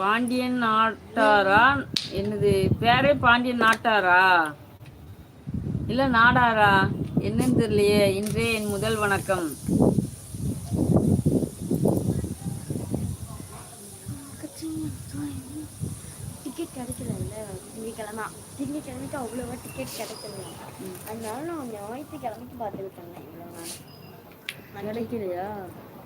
பாண்டியன் நாட்டாரா? என்னது பேரே பாண்டியன் நாட்டாரா? இல்ல நாடாரா? என்னன்னு தெரியலையே இன்றே என் முதல் வணக்கம். டிக்கெட் கிடைக்கலல்ல திங்கக்கிழமை. திங்கக்கிழமைக்கு அவ்வளோவா டிக்கெட் கிடைக்கல. அதனால நான் ஞாயிற்றுக்கிழமைக்கு பார்த்துக்கிட்டு இருந்தேன் இவ்வளோ நாள். கிடைக்கலையா?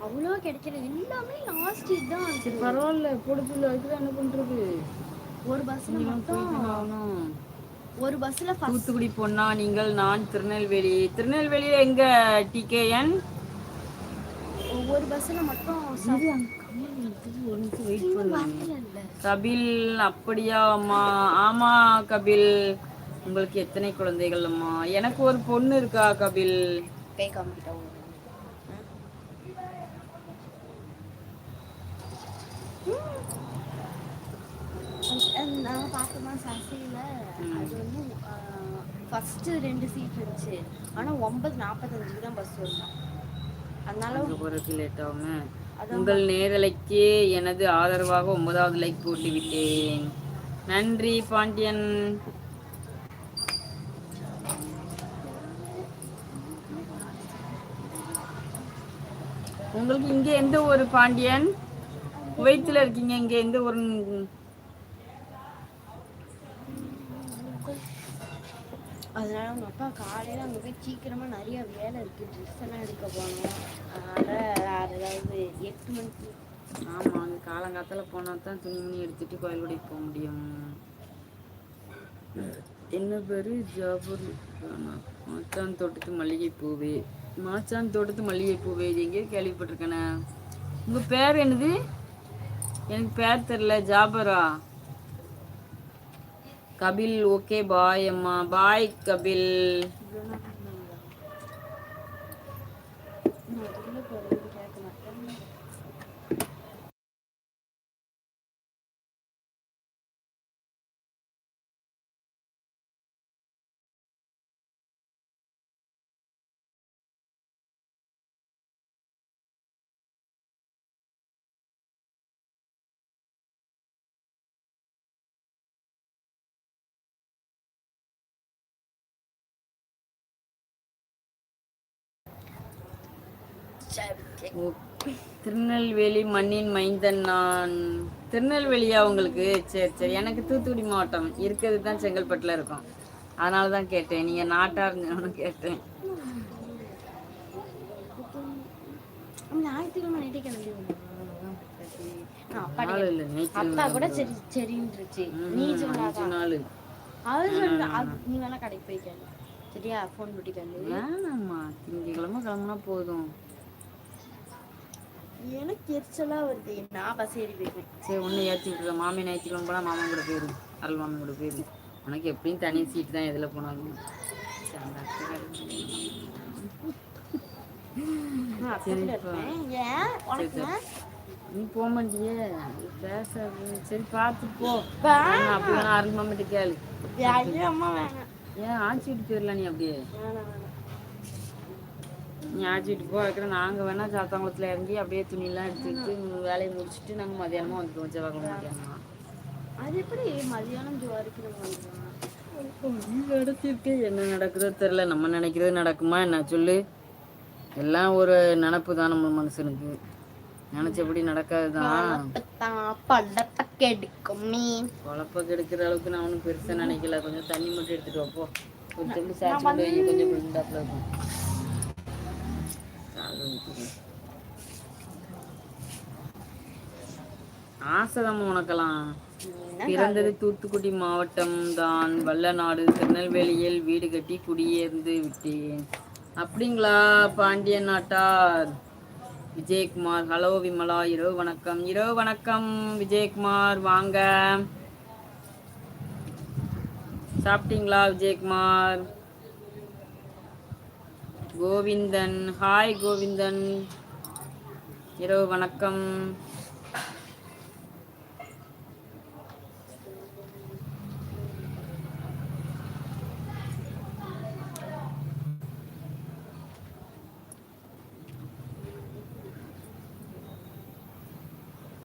அவ்வளோ கிடைக்கல. எல்லாமே லாஸ்ட் இதுதான் சரி. பரவாயில்ல. கொடுத்துல அதுக்குதான் என்ன பண்றது? ஒரு பஸ்ல மட்டும் ஒரு பஸ்ல ஃபர்ஸ்ட் தூத்துக்குடி பொண்ணா நீங்கள் நான் திருநெல்வேலி. திருநெல்வேலியில எங்க டிகேஎன் ஒவ்வொரு பஸ்ல மட்டும் கபில் அப்படியா அம்மா? ஆமா கபில். உங்களுக்கு எத்தனை குழந்தைகள் அம்மா? எனக்கு ஒரு பொண்ணு இருக்கா கபில்? பே காமிக்கிட்ட நான் பார்த்தோமா சசியில் அது வந்து ஃபஸ்ட்டு ரெண்டு சீட் இருந்துச்சு. ஆனால் ஒன்பது நாற்பத்தஞ்சுக்கு தான் பஸ் வரும் அதனால அங்க போறதுக்கு லேட் ஆகுமே. உங்கள் நேரலைக்கு எனது ஆதரவாக ஒன்பதாவது லைக் போட்டு விட்டேன் நன்றி பாண்டியன். உங்களுக்கு இங்க எந்த ஒரு பாண்டியன் குவைத்துல இருக்கீங்க? இங்க எந்த ஒரு அதனால அவங்க அப்பா காலையில் அங்கே போய் சீக்கிரமாக நிறைய வேலை இருக்குது ட்ரெஸ் எல்லாம் எடுக்க போனோம் அதனால் வேறு ஏதாவது எட்டு மணிக்கு. ஆமா அங்க காலங்காத்தால போனா தான் துணி எடுத்துட்டு கோயிலுடைக்கு போக முடியும். என்ன பேர்? ஜாபர் மாச்சான் தோட்டத்து மல்லிகைப்பூவே. மாச்சான் தோட்டத்து மல்லிகைப்பூவே. எங்கேயோ கேள்விப்பட்டிருக்கேனே. உங்கள் பேர் என்னது? எனக்கு பேர் தெரில ஜாபரா? கபில் ஓகே. பாய் அம்மா. பாய் கபில். கேட்க மாட்டேன். திருநெல்வேலி மண்ணின் மைந்தன் நான். திருநெல்வேலியா உங்களுக்கு? சரி சரி. எனக்கு தூத்துக்குடி மாவட்டம். இருக்கிறது தான் செங்கல்பட்டில் இருக்கும். அதனால தான் கேட்டேன். நீங்கள் நாட்டாக இருந்தோன்னு கேட்டேன். அப்பா கூட சரி சரின்றுச்சு. நீ சொன்னாதான் அவர் அது நீ வேணா கடைக்கு போய் கேளு. சரியா? ஃபோன் பண்ணி கேளு. வேணாம்மா. திங்கக்கிழமை கிளம்புனா போதும். எனக்கு எரிச்சலா வருது. நான் பஸ் ஏறி போயிருக்கேன் சரி ஒன்று ஏற்றி விட்டுருக்க மாமி ஞாயிற்றுக்கிழமை போனால் மாமன் கூட போயிரு அருள் மாமன் கூட போயிரு உனக்கு எப்படியும் தனி சீட்டு தான் எதில் போனாலும்? நீ போக மாட்டியே. பேசாது. சரி பார்த்து போ. அப்படி வேணா அருள் மாமிட்ட கேளு. அம்மா வேணாம். ஏன் ஆச்சி விட்டு போயிடலாம் நீ அப்படியே? வேணாம் வேணாம் நீ ஆச்சி விட்டு போ வைக்கிற நாங்கள் வேணா சாத்தாங்குளத்தில் இறங்கி அப்படியே துணியெல்லாம் எடுத்துக்கிட்டு வேலையை முடிச்சுட்டு நாங்கள் மதியானமாக வந்துடுவோம் செவ்வாய்க்கிழமை மதியானமா. அது எப்படி மதியானம் நடத்திருக்கே என்ன நடக்குதோ தெரில நம்ம நினைக்கிறது நடக்குமா? என்ன சொல்லு? எல்லாம் ஒரு நினப்பு தான் நம்ம மனுஷனுக்கு. நினச்சபடி நடக்காது தான் பள்ளத்தை கெடுக்கும் கெடுக்கிற அளவுக்கு நான் ஒன்றும் பெருசாக நினைக்கல. கொஞ்சம் தண்ணி மட்டும் எடுத்துட்டு வைப்போ. கொஞ்சம் கொஞ்சம் விழுந்தாப்புல இருக்கும். ஆசைதாம்மா உனக்கெல்லாம். பிறந்தது தூத்துக்குடி மாவட்டம் தான். வல்லநாடு திருநெல்வேலியில் வீடு கட்டி குடியேர்ந்து விட்டேன். அப்படிங்களா பாண்டியன் நாட்டார்? விஜயகுமார் ஹலோ விமலா இரவு வணக்கம். இரவு வணக்கம் விஜயகுமார். வாங்க. சாப்பிட்டீங்களா விஜயகுமார்? கோவிந்தன். ஹாய் கோவிந்தன். இரவு வணக்கம்.